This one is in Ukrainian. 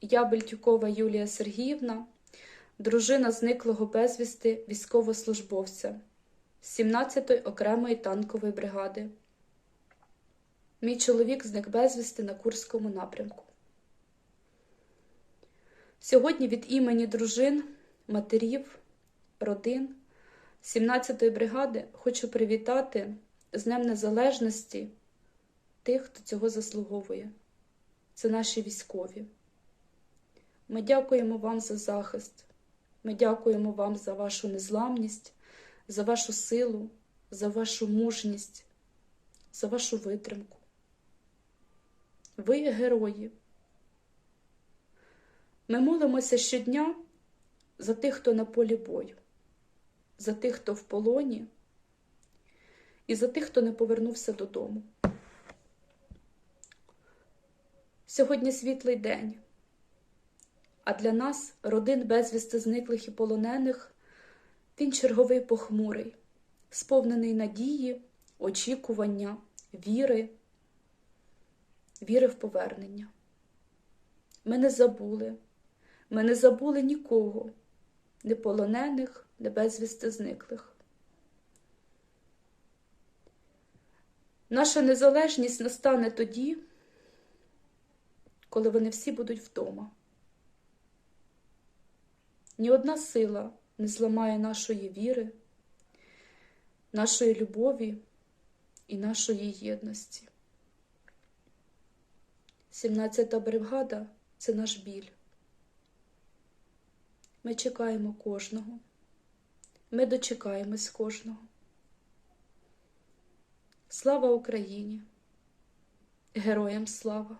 Я Бельтюкова Юлія Сергіївна, дружина зниклого безвісти військовослужбовця 17-ї окремої танкової бригади. Мій чоловік зник безвісти на Курському напрямку. Сьогодні від імені дружин, матерів, родин 17-ї бригади хочу привітати з Днем Незалежності тих, хто цього заслуговує. Це наші військові. Ми дякуємо вам за захист. Ми дякуємо вам за вашу незламність, за вашу силу, за вашу мужність, за вашу витримку. Ви герої. Ми молимося щодня за тих, хто на полі бою, за тих, хто в полоні, і за тих, хто не повернувся додому. Сьогодні світлий день, а для нас, родин безвісти зниклих і полонених, він черговий похмурий, сповнений надії, очікування, віри, віри в повернення. Ми не забули, ми не забули нікого, не полонених, не безвісти зниклих. Наша незалежність настане тоді, коли вони всі будуть вдома. Ні одна сила не зламає нашої віри, нашої любові і нашої єдності. 17-та бригада це наш біль. Ми чекаємо кожного. Ми дочекаємось кожного. Слава Україні! Героям слава!